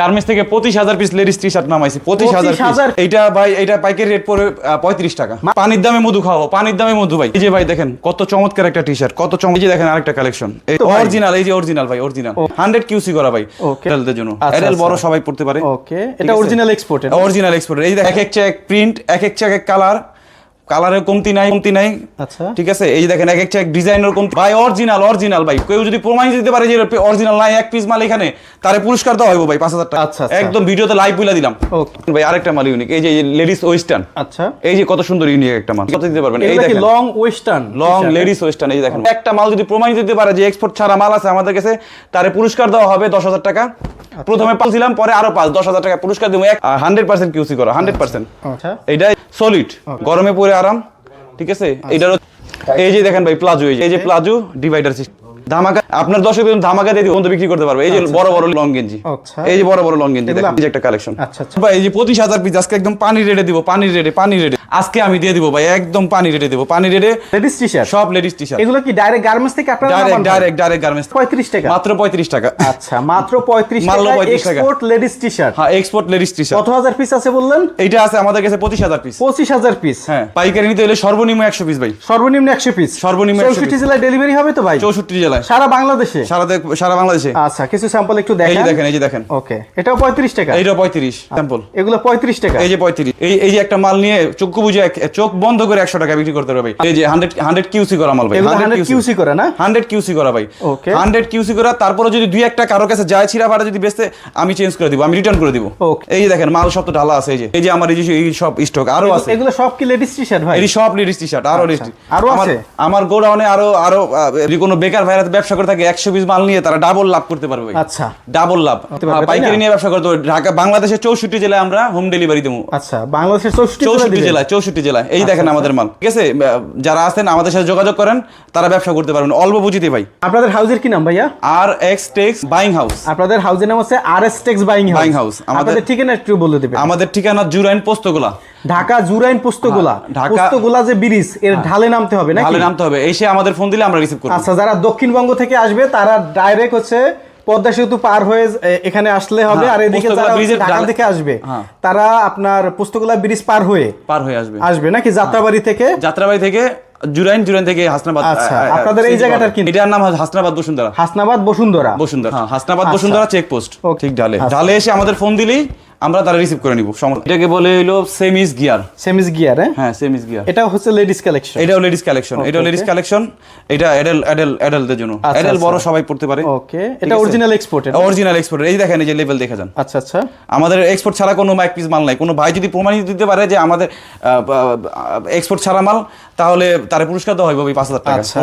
Garments থেকে পঁচিশ হাজার পিস লেডিস টি শার্ট নামাইছি পঁচিশ হাজার পিস 25,000 এইটা ভাই এটা পাইকারি রেট পড়ে পঁয়ত্রিশ টাকা। পানির দামে মধু খাওয়া পানির দামে মধু ভাই। এই যে ভাই দেখেন কত চমৎকার একটা টি শার্ট কত চমৎকার এই যে দেখেন আরেকটা কালেকশন ভাই। অরিজিনাল এই যে অরিজিনাল ভাই অরিজিনাল হান্ড্রেড কিউসি করা ভাই. এডালদের জন্য। আচ্ছা, এডাল বড় আচ্ছা। সবাই পড়তে পারে। ওকে এটা অরিজিনাল এক্সপোর্টেড অরিজিনাল এক্সপোর্ট এই যে এক এক চেক প্রিন্ট এক এক চেক এক কালার কালারের কমতি নাই কমতি নাই। আচ্ছা। ঠিক আছে? এই দেখেন এক এক চেক ডিজাইনের কমতি। ভাই অরিজিনাল অরিজিনাল ভাই। কেউ যদি প্রমাণ দিতে পারে যে অরিজিনাল নাই এক পিস মাল এখানে তারে পুরস্কার দেওয়া হইব ভাই পাঁচ হাজার টাকা। আচ্ছা, আচ্ছা। একদম ভিডিওতে লাইভ বলে দিলাম। ওকে ভাই আরেকটা মাল ইউনিক এই যে লেডিস ওয়েস্টার্ন আচ্ছা। এই যে কত সুন্দর ইউনিক একটা মাল। কত দিতে পারবেন? এই দেখেন। Long western long ladies western এই দেখেন। একটা মাল যদি প্রমাণিত দিতে পারে যে এক্সপোর্ট ছাড়া মাল আছে আমাদের কাছে তারে পুরস্কার দেওয়া হবে দশ হাজার টাকা। আচ্ছা। প্রথমে পাচ্ছিলাম পরে আরও পাঁচ দশ হাজার টাকা পুরস্কার দেবো হান্ড্রেড পার্সেন্ট কিউসি করা হান্ড্রেড পার্সেন্ট আচ্ছা। এইটা সলিড গরমে পরে আরাম ঠিক আছে? এটারও এই যে দেখেন ভাই প্লাজো এই যে- এই যে প্লাজো ডিভাইডার সিস্টেম ধামাকা আপনার দর্শক ধামাকা দিয়ে বন্ধু বিক্রি করতে পারবে। এই যে বড় বড় লং গেঞ্জি। আচ্ছা। এই যে বড় বড় লং গেঞ্জি দেখেন একটা কালেকশন আচ্ছা, আচ্ছা। ভাই এই যে পঁচিশ হাজার পিস আজকে একদম পানি রেটে দিব পানি রেটে পানি রেটে আজকে আমি দিয়ে দিব ভাই একদম পানি রেটে দিব। পানি রেটে লেডিস টি শার্ট সব লেডিস টি শার্ট এগুলো কি ডাইরেক্ট গার্মেন্টস থেকে আপনারা ডাইরেক্ট ডাইরেক্ট ডাইরেক্ট গার্মেন্টস 35 টাকা? মাত্র পঁয়ত্রিশ টাকা। আচ্ছা মাত্র 35 টাকা এক্সপোর্ট লেডিস টি শার্ট হ্যাঁ এক্সপোর্ট লেডিস টি শার্ট কত হাজার পিস আছে বললেন? এইটা আছে আমাদের কাছে পঁচিশ হাজার পিস 25000 পিস হ্যাঁ পাইকারি নিতে হলে সর্বনিম্ন একশো পিস ভাই। সর্বনিম্ন 100 পিস সর্বনিম্ন 100 চৌষট্টি জেলায় ডেলিভারি হবে তো ভাই? চৌষট্টি জেলায়। সারা বাংলাদেশে? সারা সারা বাংলাদেশে। আচ্ছা কিছু স্যাম্পল একটু এই দেখেন। দেখেন এই যে দেখেন। ওকে এটাও 35 টাকা? এইটা পঁয়ত্রিশ স্যাম্পল এগুলো 35 টাকা? এই যে পঁয়ত্রিশ এই এই যে একটা মাল নিয়ে চক্ষু বুঝে এক- চোখ বন্ধ করে একশো টাকা বিক্রি করতে পারবে এই যে হান্ড্রেড হান্ড্রেড কিউসি করা মাল ভাই 100 কিউসি করে না? হান্ড্রেড কিউসি করা ভাই। Okay. হান্ড্রেড কিউসি করা তারপরে যদি দুই একটা কারও কাছে যায় ছিঁড়া ফাটা যদি বেচতে আমি চেঞ্জ করে দিব আমি রিটার্ন করে দিব। Okay. এই যে দেখেন মাল সব তো ঢালা আছে এই যে এই যে আমার এই যে এই সব স্টক আরও আছে। এগুলো সব কি লেডিস টি শার্ট ভাই? এই সব লেডিস টি শার্ট আরও লেডিস আরও আমার আছে? আমার গোডাউনে আরও আরও যদি কোনো বেকার ভাইরা ব্যবসা করে থাকে একশো পিস মাল নিয়ে তারা ডাবল লাভ করতে পারবে। আচ্ছা। ডাবল লাভ। পাইকারি নিয়ে ব্যবসা করতে হবে ঢাকা বাংলাদেশের চৌষট্টি জেলায় আমরা হোম ডেলিভারি দেবো। আচ্ছা বাংলাদেশের চৌষট্টি জেলা জেলায় চৌষট্টি জেলায়। এই দেখেন আমাদের মাল। ঠিক আছে? যারা আছেন আমাদের সাথে যোগাযোগ করেন তারা ব্যবসা করতে পারবেন। অল্প পুঁজিতে ভাই। আপনাদের হাউজের কি নাম ভাইয়া? R X Tex buying house আপনাদের হাউজের নাম হচ্ছে R S Tex buying house আমাদের- ঠিকানা একটু বলে দিবেন। আমাদের ঠিকানা জুরাইন পোস্তগোলা। ঢাকা জুরাইন পোস্তগোলা। হ্যাঁ, পোস্তগোলা যে ব্রিজের ঢালে নামতে হবে নাকি? ভালো নামতে হবে। এসে আমাদের ফোন দিলে আমরা রিসিভ করব। আচ্ছা যারা দক্ষিণবঙ্গ থেকে আসবে তারা ডাইরেক্ট হচ্ছে পদ্মা সেতু পার হয়ে এখানে আসলে হবে। হ্যাঁ, আর এদিকে যারা ঢাকা থেকে আসবে হ্যাঁ। তারা আপনার পুস্তকলা ব্রিজ পার হয়ে পার হয়ে আসবে। আসবে নাকি? যাত্রাবাড়ি থেকে? যাত্রাবাড়ি থেকে জুরাইন জুরাইন থেকে হাসনাবাদ। আচ্ছা, আপনাদের এই জায়গাটার কি? এটার নাম হাসনাবাদ বসুন্ধরা। হাসনাবাদ বসুন্ধরা। বসুন্ধরা। হ্যাঁ হাসনাবাদ আচ্ছা। Bashundhara check post Okay. ঠিক ঢালে। আচ্ছা। ঢালে এসে আমাদের ফোন দিলেই আমরা তারা রিসিভ করে নিব এটাকে বলে হলো সেমিস গিয়ার সেমিস গিয়ার হ্যাঁ সেমিস গিয়ার এটা হচ্ছে লেডিস কালেকশন এটাও লেডিস কালেকশন এটাও লেডিস কালেকশন এটা এডেল এডেল এডেলদের জন্য। আচ্ছা, এডেল বড় আচ্ছা। সবাই পড়তে পারে। ওকে এটা অরিজিনাল এক্সপোর্টেড অরিজিনাল এক্সপোর্ট এই দেখেন এই যে লেভেল দেখে যান। আচ্ছা আচ্ছা। আমাদের এক্সপোর্ট ছাড়া কোনো মাইক পিস মাল নাই। কোনো ভাই যদি প্রমাণিত দিতে পারে যে আমাদের এক্সপোর্ট ছাড়া মাল তাহলে তার পুরস্কার দেওয়া হবে ওই পাঁচ হাজার টাকা। আচ্ছা।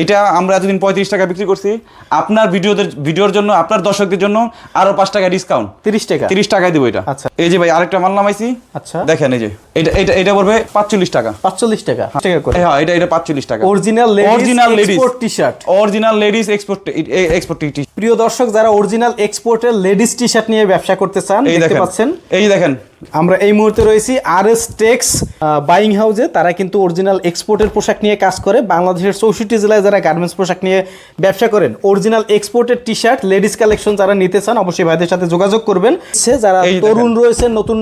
এইটা আমরা এতদিন পঁয়ত্রিশ টাকা বিক্রি করছি। আপনার ভিডিওদের ভিডিওর জন্য আপনার দর্শকদের জন্য আরও পাঁচ টাকা ডিসকাউন্ট 30 টাকা। তিরিশ টাকায় দিব এটা। আচ্ছা। এই যে ভাই আরেকটা মাল নামাইছি। আচ্ছা। দেখেন এই যে এটা এটা এটা পড়বে পাঁচচল্লিশ টাকা। 45 টাকা টাকা করে। হ্যাঁ এটা এটা পাঁচচল্লিশ টাকা। Original ladies original ladies export T shirt original ladies export export T প্রিয় দর্শক যারা অরিজিনাল এক্সপোর্টের লেডিস টি শার্ট নিয়ে ব্যবসা করতে চান এই দেখতে পাচ্ছেন। এই দেখেন আমরা এই মুহূর্তে রয়েছি আর এস টেক্স বাইং হাউসে তারা কিন্তু অরিজিনাল এক্সপোর্টের পোশাক নিয়ে কাজ করে। বাংলাদেশের চৌষট্টি জেলায় যারা গার্মেন্টস পোশাক নিয়ে ব্যবসা করেন অরিজিনাল এক্সপোর্টের টি শার্ট লেডিস কালেকশন যারা নিতে চান অবশ্যই ভাইদের সাথে যোগাযোগ করবেন। সে যারা তরুণ রয়েছে নতুন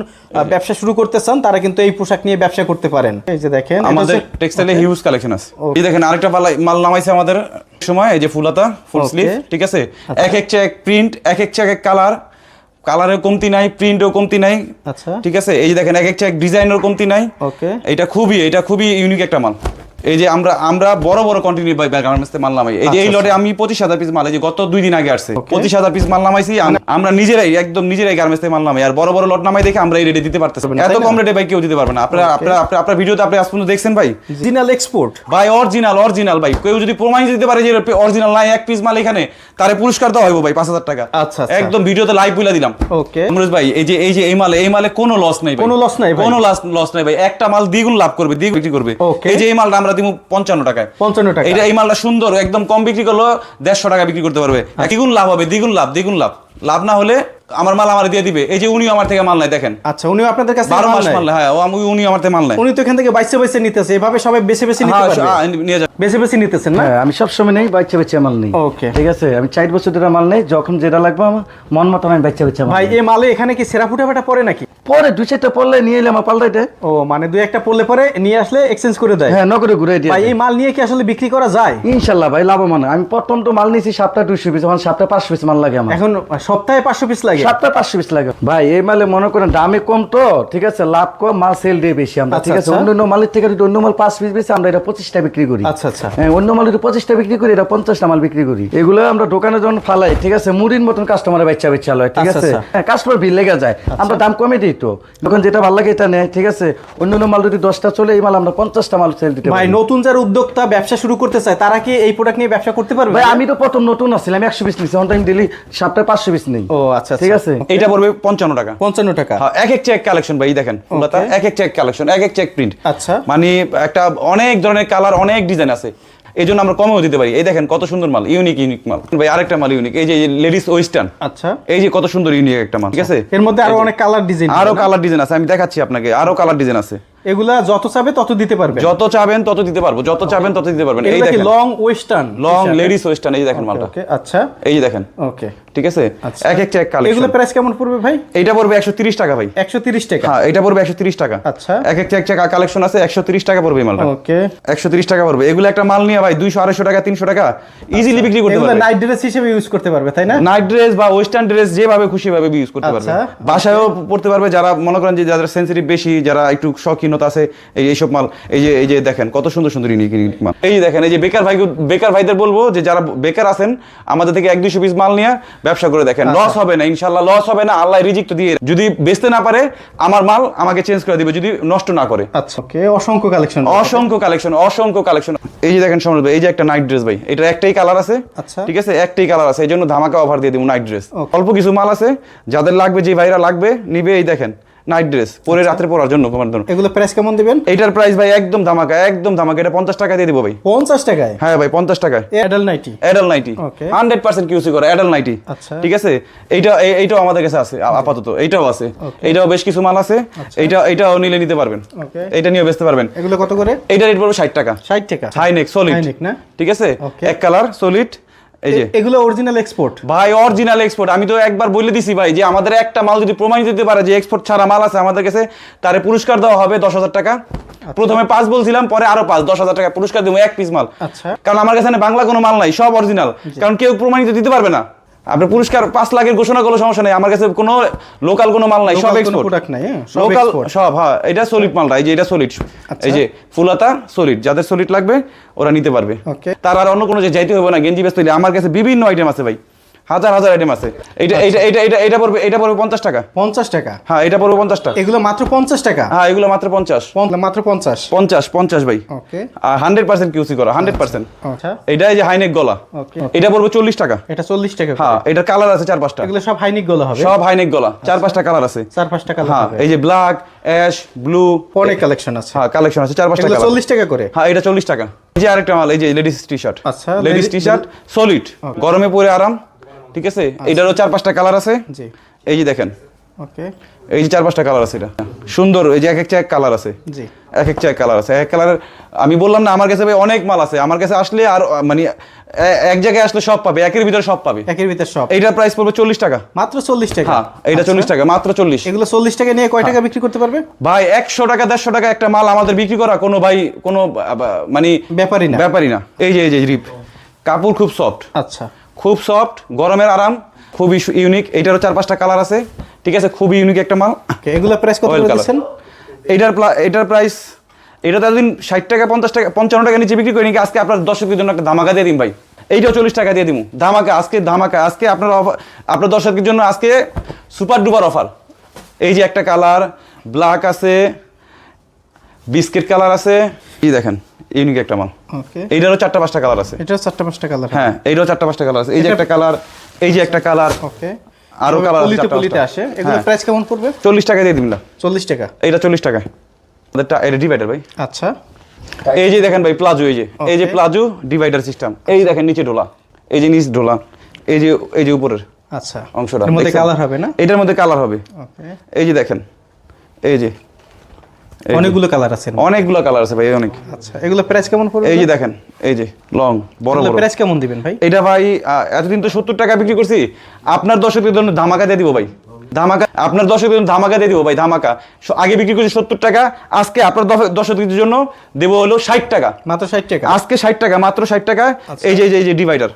ব্যবসা শুরু করতে চান তারা কিন্তু এই পোশাক নিয়ে ব্যবসা করতে পারেন। এই যে দেখেন আমাদের টেক্সটাইলে হিউজ কালেকশন আছে। এই দেখেন আরেকটা মাল মাল নামাইছে আমাদের সময় এই যে ফুলাতা ফুল. স্লিভ ঠিক আছে? এক এক চেক প্রিন্ট এক এক চেক এক কালার কালারের কমতি নাই প্রিন্টও কমতি নাই। আচ্ছা। ঠিক আছে? এই যে দেখেন এক একটা ডিজাইনের কমতি নাই। ওকে এটা খুবই এটা খুবই ইউনিক একটা মাল। এই যে আমরা আমরা বড় বড় কন্টিনিউ বাই গার্মেন্টস মাল নামাই। এই যে এই আচ্ছা, লটে আমি পঁচিশ হাজার পিস মাল এই যে গত দুই দিন আগে আসছে। পঁচিশ হাজার পিস মাল নামাইছি আমরা নিজেরাই একদম নিজেরাই গার্মেন্টস মাল নামাই। আর বড় বড় লট নামাই দেখে আমরা এই রেটে দিতে পারতেছি এত কম রেটে ভাই কেউ দিতে পারবে না। আপনারা আপনারা আপনারা- আপনার ভিডিওতে আপনি আজ পর্যন্ত দেখছেন ভাই? অরিজিনাল এক্সপোর্ট ভাই অরিজিনাল অরিজিনাল ভাই। কেউ যদি প্রমাণিত দিতে পারে যে অরিজিনাল নাই এক পিস মাল এখানে তারে পুরস্কার দেওয়া হইব ভাই পাঁচ হাজার টাকা। আচ্ছা, আচ্ছা। একদম ভিডিওতে লাইভ বলে দিলাম। ওকে আমরুজ ভাই এই যে এই যে এই মালে এই মালে কোনো লস নাই ভাই। কোনো loss নাই ভাই? কোনো লস লস নাই ভাই। একটা মাল দ্বিগুণ লাভ করবে দ্বিগুণ করবে. এই যে এই মালটা আমরা দিব পঞ্চান্ন টাকায়। পঞ্চান্ন টাকা। এটা এই মালটা সুন্দর একদম কম বিক্রি করল দেড়শো টাকা বিক্রি করতে পারবে। একই দ্বিগুণ লাভ হবে দ্বিগুণ লাভ দ্বিগুণ লাভ। লাভ না হলে আমার মাল আমার দিয়ে দিবে। এই যে উনিও আমার থেকে মাল নাই দেখেন। আচ্ছা উনিও আপনাদের কাছে বারো মাস মাল হ্যাঁ ও আমি উনি আমার থেকে মাল নেয়। উনি তো এখান থেকে বাইসে বাইসে নিতেছে এভাবে সবাই বেছে বেছে নিতে হ্যাঁ, পারবে? হ্যাঁ, নিয়ে যান বেছে বেছে নিতেছেন না? হ্যাঁ আমি সবসময় নেই বাচ্চা বাচ্চা মাল নেই। Okay. ঠিক আছে আমি চার বছর ধরে মাল নেই যখন যেটা লাগবে আমার মন মতন আমি বাচ্চা বাচ্চা মাল ভাই এই মালে এখানে কি সেরা ফুটা ফাটা পড়ে নাকি? পরে দু চারটা পড়লে নিয়ে এলে আমার পাল্টাইতে ও মানে দুই একটা পড়লে পরে নিয়ে আসলে এক্সচেঞ্জ করে দেয়? হ্যাঁ নগরে ঘুরে দিয়ে ভাই এই মাল নিয়ে কি আসলে বিক্রি করা যায়? ইনশাল্লাহ ভাই লাভবান। আমি প্রথম তো মাল নিয়েছি সাতটা দুশো পিস আমার সাতটা পাঁচশো পিস মাল লাগে আমার। এখন সপ্তাহে পাঁচশো পিস লাগে? সাতটা পাঁচশো পিস লাগে। ভাই এই মালে মনে করেন দামে কম তো। ঠিক আছে লাভ কম মাল সেল দিয়ে বেশি আমরা আচ্ছা, ঠিক আছে? আচ্ছা। অন্য মালের থেকে যদি অন্য মাল পাঁচ পিস বেশি আমরা এটা পঁচিশটা বিক্রি করি। আচ্ছা, আচ্ছা। হ্যাঁ অন্য মাল যদি পঁচিশটা বিক্রি করি এটা পঞ্চাশটা মাল বিক্রি করি। এগুলো আমরা দোকানে যখন ফালাই ঠিক আছে মুড়ির মতন কাস্টমারের বাচ্চা বাচ্চা লয় ঠিক আচ্ছা, আছে। হ্যাঁ কাস্টমার ভিড় লেগে যায়। আমরা দাম কমে দিই তো। যখন যেটা ভালো লাগে এটা নেয় ঠিক আছে? অন্য অন্য মাল যদি দশটা চলে এই মাল আমরা পঞ্চাশটা মাল সেল দিতে ভাই নতুন যারা উদ্যোক্তা ব্যবসা শুরু করতে চায় তারা কি এই প্রোডাক্ট নিয়ে ব্যবসা করতে পারবে? ভাই আমি তো প্রথম নতুন আসছিলাম একশো পিস নিচ্ছি অন টাইম ডেলি পাঁচশো পিস নেই। ও আচ্ছা ঠিক আছে? এইটা পড়বে পঞ্চান্ন টাকা। পঞ্চান্ন টাকা। হ্যাঁ, এক এক চেক কালেকশন ভাই দেখেন ফুলতা এক এক চেক কালেকশন এক এক চেক প্রিন্ট আচ্ছা। মানে একটা অনেক ধরনের কালার অনেক ডিজাইন আছে। এই জন্য আমরা কমেও দিতে পারি। এই দেখেন কত সুন্দর মাল ইউনিক ইউনিক মাল। ভাই আরেকটা মাল ইউনিক এই যে লেডিস ওয়েস্টার্ন আচ্ছা। এই যে কত সুন্দর ইউনিক একটা মাল ঠিক আছে? এর মধ্যে আরও অনেক কালার ডিজাইন আরও কালার ডিজাইন আছে আমি দেখাচ্ছি আপনাকে আরও কালার ডিজাইন আছে। এগুলা যত চাবে তত দিতে পারবে যত চাবেন তত দিতে পারব যত চাবেন তত দিতে পারবেন। এই দেখেন। Long western long ladies western এই যে দেখেন মালটা। ওকে আচ্ছা। এই যে দেখেন। ওকে ঠিক আছে? আচ্ছা। এক এক চেক এগুলো প্রাইস কেমন পড়বে ভাই? এইটা পড়বে একশো তিরিশ টাকা ভাই। একশো তিরিশ টাকা? হ্যাঁ এটা পড়বে একশো তিরিশ টাকা। আচ্ছা। এক এক চেক চেক কালেকশন আছে একশো তিরিশ টাকা পড়বে এই মালটা। ওকে। একশো তিরিশ টাকা পড়বে। এগুলো একটা মাল নিয়ে ভাই দুইশো আড়াইশো টাকা তিনশো টাকা ইজিলি বিক্রি করতে পারবে। নাইট ড্রেস হিসেবে ইউজ করতে পারবে তাই না? নাইট ড্রেস বা ওয়েস্টার্ন ড্রেস যেভাবে খুশি ভাবে ইউজ করতে পারবে। আচ্ছা। বাসায়ও পড়তে পারবে যারা মনে করেন যে যাদের সেন্সিটিভ বেশি যারা একটু শৌখিনতা আছে এই এইসব মাল এই যে এই যে দেখেন কত সুন্দর সুন্দর ইউনিক ইউনিক মাল। এই যে দেখেন এই যে বেকার ভাই বেকার ভাইদের বলব যে যারা বেকার আছেন আমাদের থেকে এক দুইশো পিস মাল নিয়ে ব্যবসা করে দেখেন আচ্ছা। লস হবে না ইনশাল্লাহ লস হবে না আল্লাহ রিজিক তো দিয়ে যদি বেচতে না পারে আমার মাল আমাকে চেঞ্জ করে দিবে যদি নষ্ট না করে। আচ্ছা ওকে অসংখ্য কালেকশন অসংখ্য কালেকশন অসংখ্য কালেকশন এই যে দেখেন সমর ভাই এই যে একটা নাইট ড্রেস ভাই এটা একটাই কালার আছে আচ্ছা। ঠিক আছে? একটাই কালার আছে এই জন্য ধামাকা অফার দিয়ে দিব নাইট ড্রেস অল্প কিছু মাল আছে যাদের লাগবে যে ভাইরা লাগবে নিবে এই দেখেন। নাইট ড্রেস পরে আচ্ছা। রাত্রে পরার জন্য তোমার জন্য। এগুলো প্রাইস কেমন দিবেন? এইটার প্রাইস ভাই একদম ধামাকা একদম ধামাকা। এটা পঞ্চাশ টাকা দিয়ে দিব ভাই। পঞ্চাশ টাকায়? হ্যাঁ ভাই পঞ্চাশ টাকায়। Adult nighty adult nighty Okay. Hundred percent QC করে অ্যাডাল নাইটি আচ্ছা। ঠিক আছে? এইটা এইটাও আমাদের কাছে আছে আপাতত। এইটাও আছে। এইটাও বেশ কিছু মাল আছে। এইটা এইটাও নিলে নিতে পারবেন. এইটা নিয়ে বেচতে পারবেন। এগুলো কত করে? এইটা রেট পড়বে ষাট টাকা। ষাট টাকা। হাইনেক সলিড হাইনেক না? ঠিক আছে? এক কালার সলিড এই যে। এগুলো অরিজিনাল এক্সপোর্ট ভাই অরিজিনাল এক্সপোর্ট আমি তো একবার বলে দিছি ভাই যে আমাদের একটা মাল যদি প্রমাণিত দিতে পারে যে এক্সপোর্ট ছাড়া মাল আছে আমাদের কাছে তারে পুরস্কার দেওয়া হবে দশ হাজার টাকা। প্রথমে পাঁচ বলছিলাম পরে আরও পাঁচ দশ হাজার টাকা। পুরস্কার দেবো এক পিস মাল। আচ্ছা। কারণ আমার কাছে বাংলা কোনো মাল নাই সব অরিজিনাল কারণ কেউ প্রমাণিত দিতে পারবে না। আপনার পুরস্কার পাঁচ লাখের ঘোষণা করলে সমস্যা নেই। আমার কাছে কোনো লোকাল কোনো মাল নাই সব এক্সপোর্ট প্রোডাক্ট নাই হ্যাঁ লোকাল সব হ্যাঁ এটা সলিড মালটা এই যে এটা সলিড আচ্ছা। এই যে ফুলাতা সলিড যাদের সলিড লাগবে ওরা নিতে পারবে. তার আর অন্য কোনো যে যাইতে হবে না গেঞ্জি ব্যস্ত আমার কাছে বিভিন্ন আইটেম আছে ভাই। হাজার হাজার আইটেম আছে। এইটা এইটা এইটা এটা এটা পড়বে এটা পড়বে পঞ্চাশ টাকা। পঞ্চাশ টাকা? হ্যাঁ এটা পড়বে পঞ্চাশ টাকা। এগুলো মাত্র পঞ্চাশ টাকা? হ্যাঁ এগুলো মাত্র পঞ্চাশ। মাত্র পঞ্চাশ? পঞ্চাশ পঞ্চাশ ভাই। ওকে আর হান্ড্রেড পার্সেন্ট কিউসি করা হান্ড্রেড পার্সেন্ট আচ্ছা। এটা এই যে হাইনেক গলা. এটা পড়বে চল্লিশ টাকা। এটা চল্লিশ টাকা হ্যাঁ এটার কালার আছে চার পাঁচটা। এগুলো সব হাইনিকগুলো হবে? সব হাইনেক গলা। চার পাঁচটা কালার আছে। চার পাঁচ টাকা হ্যাঁ এই যে ব্ল্যাক অ্যাশ ব্লু অনেক কালেকশন আছে। হ্যাঁ কালেকশন আছে চার পাঁচটা কালার চল্লিশ টাকা করে? হ্যাঁ এটা চল্লিশ টাকা। এই যে আরেকটা মাল এই যে লেডিস টি শার্ট আচ্ছা, লেডিস টি শার্ট সলিড গরমে পরে আরাম। ঠিক আছে? এটারও চার পাঁচটা কালার আছে। জি। এই যে দেখেন। ওকে। এই যে চার পাঁচটা কালার আছে এটা। সুন্দর এই যে এক একটা এক কালার আছে। জি। এক একটা এক কালার আছে। এক কালারের আমি বললাম না আমার কাছে ভাই অনেক মাল আছে। আমার কাছে আসলে আর মানে এক জায়গায় আসলে সব পাবে একের ভিতরে সব পাবে। একের ভিতর সব। এইটার প্রাইস পড়বে চল্লিশ টাকা। মাত্র চল্লিশ টাকা। হ্যাঁ এইটা আচ্ছা। চল্লিশ টাকা মাত্র চল্লিশ। এগুলো চল্লিশ টাকা নিয়ে কয় হ্যাঁ। টাকা বিক্রি করতে পারবে? ভাই একশো টাকা দেড়শো টাকা একটা মাল আমাদের বিক্রি করা কোনো ভাই কোনো মানে ব্যাপারই না। ব্যাপারই না। এই যে এই যে রিপ। কাপড় খুব সফট আচ্ছা। খুব সফট গরমের আরাম খুবই ইউনিক এইটারও চার পাঁচটা কালার আছে। ঠিক আছে খুবই ইউনিক একটা মাল। এগুলো প্রাইস কত। দিচ্ছেন? এইটার প্লা- এইটার প্রাইস এটা তো এতদিন ষাট টাকা পঞ্চাশ টাকা পঞ্চান্ন টাকা নিচে বিক্রি করি নাকি আজকে আপনার দর্শকদের জন্য একটা ধামাকা দিয়ে দিন ভাই। এইটাও চল্লিশ টাকা দিয়ে দিব ধামাকা আজকে ধামাকা আজকে আপনার অফার আপনার দর্শকদের জন্য আজকে সুপার ডুপার অফার এই যে একটা কালার ব্ল্যাক আছে বিস্কিট কালার আছে এই দেখেন ইউনিক একটা মাল। ওকে এইটারও চারটা পাঁচটা কালার আছে। এটা চারটা পাঁচটা কালার হ্যাঁ এইটারও চারটা পাঁচটা কালার আছে। এই যে একটা কালার এই যে একটা কালার ওকে আরও কালার আছে পলিতে চারটা পলিতে আসে। এগুলো হ্যাঁ। প্রাইস কেমন পড়বে? চল্লিশ টাকা দিয়ে দিন না। চল্লিশ টাকা। এইটা চল্লিশ টাকা আমাদেরটা এটা ডিভাইডার ভাই। আচ্ছা। এই যে দেখেন ভাই প্লাজো এই যে। এই যে. প্লাজো ডিভাইডার সিস্টেম এই দেখেন নিচে ডোলা। এই যে নিচ ডোলা। এই যে এই যে উপরের আচ্ছা। অংশটা এর মধ্যে কালার হবে না? এটার মধ্যে কালার হবে। ওকে এই যে দেখেন এই যে। অনেকগুলো কালার আছে অনেকগুলো কালার আছে ভাই অনেক। আচ্ছা এগুলো প্রাইস কেমন পড়বে? এই যে দেখেন এই যে লং বড় বড়। প্রাইস কেমন দিবেন ভাই? এটা ভাই এতদিন তো সত্তর টাকা বিক্রি করছি। আপনার দর্শকদের জন্য ধামাকা দিয়ে দিব ভাই। ধামাকা আপনার দর্শকদের জন্য ধামাকা দিয়ে দিব ভাই ধামাকা। আগে বিক্রি করছি সত্তর টাকা আজকে আপনার দর্শক- দর্শকদের জন্য দেবো হলো ষাট টাকা। মাত্র ষাট টাকা? আজকে ষাট টাকা মাত্র ষাট টাকা। যে এই যে- এই যে ডিভাইডার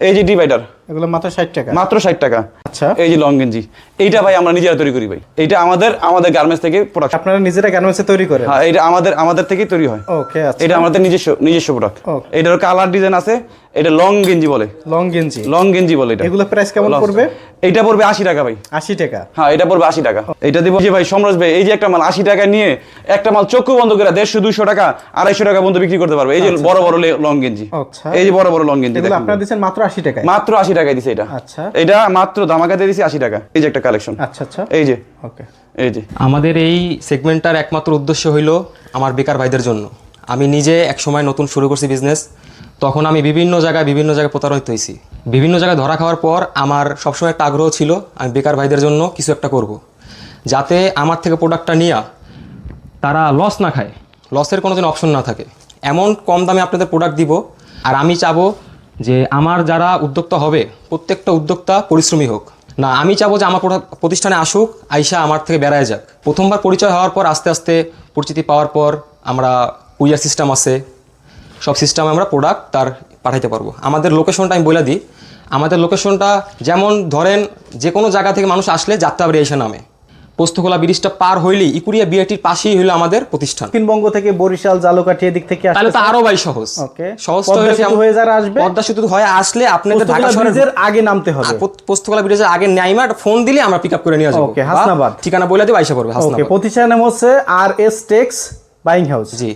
এই যে ডিভাইডার এগুলো মাত্র ষাট টাকা। মাত্র ষাট টাকা। আচ্ছা। এই যে লং গেঞ্জি এইটা ভাই আমরা নিজেরা তৈরি করি ভাই। এইটা আমাদের আমাদের গার্মেন্টস থেকে প্রোডাক্ট আপনারা নিজেরা গার্মেন্টসে তৈরি করেন? হ্যাঁ এটা আমাদের আমাদের থেকেই তৈরি হয়। ওকে আচ্ছা। এটা আমাদের নিজস্ব নিজস্ব প্রোডাক্ট. এটার কালার ডিজাইন আছে এটা লং গেঞ্জি বলে। লং গেঞ্জি। লং গেঞ্জি বলে এটা। এগুলো প্রাইস কেমন পড়বে? এইটা পড়বে আশি টাকা ভাই। আশি টাকা। হ্যাঁ এটা পড়বে আশি টাকা। এটা দিব যে ভাই সমরাজ ভাই এই যে একটা মাল আশি টাকা নিয়ে একটা মাল চক্ষু বন্ধ করে দেড়শো দুইশো টাকা আড়াইশো টাকা পর্যন্ত বিক্রি করতে পারবে। এই যে বড় বড় লং গেঞ্জি। আচ্ছা। এই যে বড় বড় লং গেঞ্জি এগুলো আপনারা। দিচ্ছেন মাত্র আশি টাকায়। মাত্র আশি টাকায় দিছে এটা। আচ্ছা। এটা মাত্র ধামাকা দিয়ে দিছি আশি টাকা। এই যে একটা কালেকশন আচ্ছা আচ্ছা। এই যে। ওকে এই যে। আমাদের এই সেগমেন্টটার একমাত্র উদ্দেশ্য হইল আমার বেকার ভাইদের জন্য। আমি নিজে এক সময় নতুন শুরু করছি বিজনেস তখন আমি বিভিন্ন জায়গায় বিভিন্ন জায়গায় প্রতারিত হয়েছি বিভিন্ন জায়গায় ধরা খাওয়ার পর আমার সবসময় একটা আগ্রহ ছিল আমি বেকার ভাইদের জন্য কিছু একটা করব। যাতে আমার থেকে প্রোডাক্টটা নিয়ে তারা লস না খায়। লসের কোনো দিন অপশন না থাকে। এমন কম দামে আপনাদের প্রোডাক্ট দিব আর আমি চাবো যে আমার যারা উদ্যোক্তা হবে, প্রত্যেকটা উদ্যোক্তা পরিশ্রমী হোক। না, আমি চাবো যে আমার প্রতিষ্ঠানে আসুক, আইসা আমার থেকে বেড়ায় যাক। প্রথমবার পরিচয় হওয়ার পর, আস্তে আস্তে পরিচিতি পাওয়ার পর আমরা কুইয়ার সিস্টেম আছে। সব সিস্টেমে আমরা প্রোডাক্ট তার পাঠাইতে পারব। আমাদের লোকেশনটা আমি বলে দিই। আমাদের লোকেশনটা যেমন ধরেন যে কোনো জায়গা থেকে মানুষ আসলে যাত্রা যাত্রাবাড়ি এসে নামে। পোস্তখোলা ব্রিজটা পার হইলেই ইকুরিয়া বিআইটির পাশেই হইল আমাদের প্রতিষ্ঠান। দক্ষিণবঙ্গ থেকে বরিশাল জালুকাঠি এদিক থেকে তাহলে তো আরও ভাই সহজ। ওকে। সহজ হয়ে যারা আসবে? পদ্মা সেতু হয়ে আসলে আপনাদের ঢাকা শহরের আগে নামতে হবে। পোস্তকলা ব্রিজের আগে নাইমা ফোন দিলে আমরা পিক আপ করে নিয়ে আসব। ওকে হাসনাবাদ। ঠিকানা বলে দিই আইসা পড়বে ওকে হাসনাবাদ। প্রতিষ্ঠানের নাম হচ্ছে R S Tex Buying House জি।